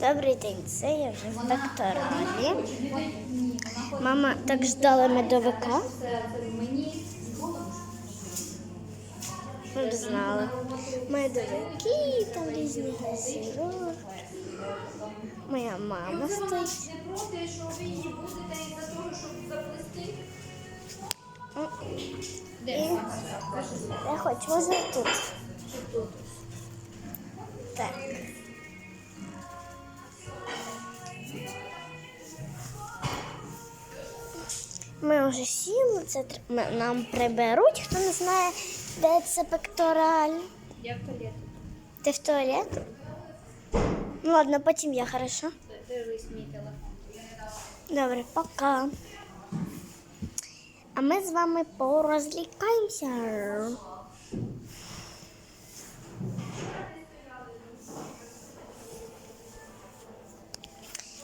Добрий день, це я вже в докторалі. Мама так ждала медовика. Щоб знала. Медовики, там різні газіровки. Моя мама стоїть. Де? Я хочу возле тут. Так. Ми вже сіли, це нам приберуть, хто не знає, де це пектораль. Я в туалет. Ти в туалет? Ну ладно, потім я, хорошо? Дивись мій телефон. Добре, пока. А ми з вами порозлікаємося.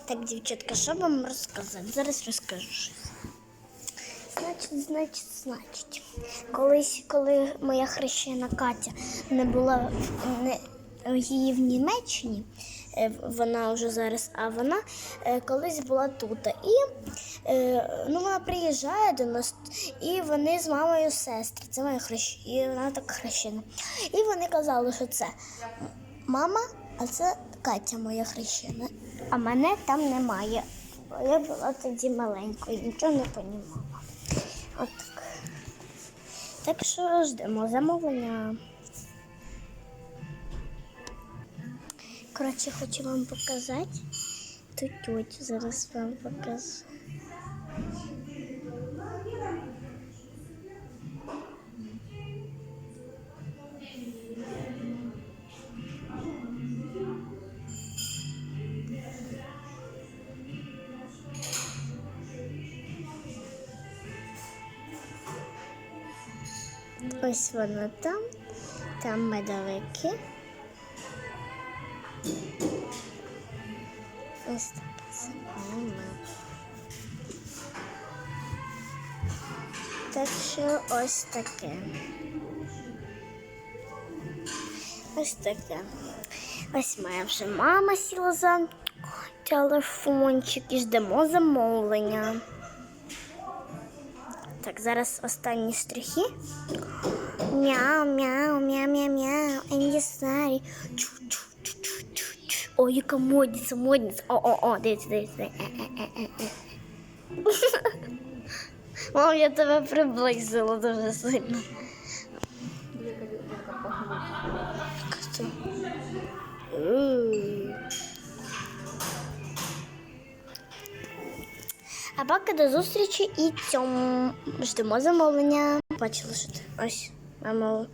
Так, дівчатка, що вам розказати? Зараз розкажу щось. Значить, значить. Колись, коли моя хрещена Катя не була не, її в Німеччині, е, вона вже зараз, а вона е, колись була тут. І е, ну, вона приїжджає до нас, і вони з мамою сестри. Це моя хрещ... і вона так хрещена. І вони казали, що це мама, а це Катя моя хрещена. А мене там немає. Я була тоді маленькою, нічого не понімала. От так. Що ждемо замовлення. Коротше, хочу вам показати ту тьотю Зараз вам покажу. Ось вона там, там медовики. Ось таке саме. Так що ось таке. Ось таке. Ось моя вже мама сіла за телефончик і ждемо замовлення. Так, зараз останні штрихи. Мяу, мяу, мяу, мяу, мяу. Енді чу. О, яка модниця, модниця. О, о, о, дивіться, дивіться. Е, е, е. Мам, я тебе приблизила дуже сильно. А поки до зустрічі і цьому ждемо замовлення. Бачила, що ти ось мама.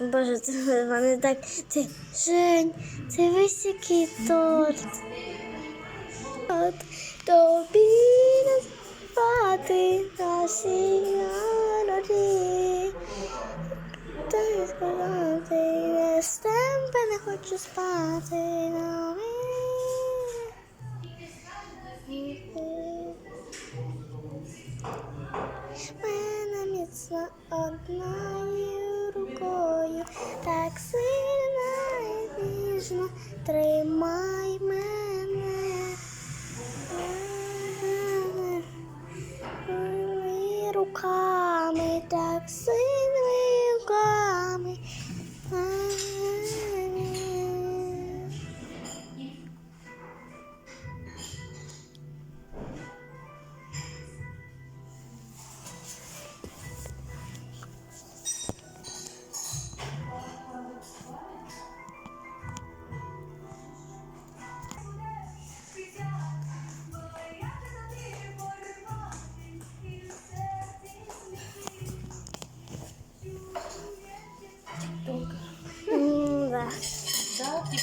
Боже, це вони так. Це Жень, це весь який торт. От тобі назвати наші народи. Та сказати, не тебе не хочу спати. нові. Мене міцно одною рукою, так сильно і ніжно тримай мене. Руками, так сильними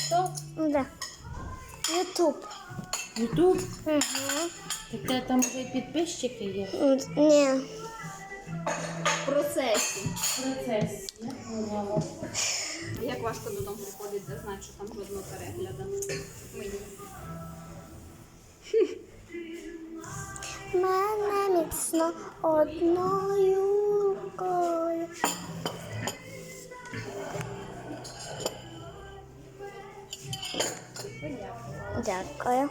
Тік-ток. Да. Ютуб. Ютуб. Угу. Так де там вже підписчики є. Ні. В процесі. Процес. Я поняла. Як важко додому приходити, знати, що там жодного перегляду. Мені. Мене міцно одною рукою Дякую.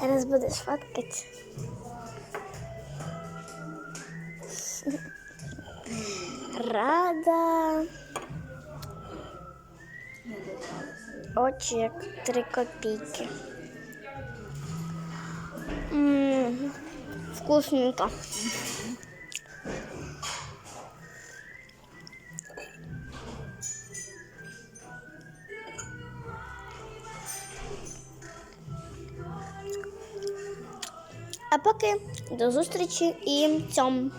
Зараз будеш фоткати. Рада. Очі як три копійки. М, Вкусненько. А поки до зустрічі і цьому.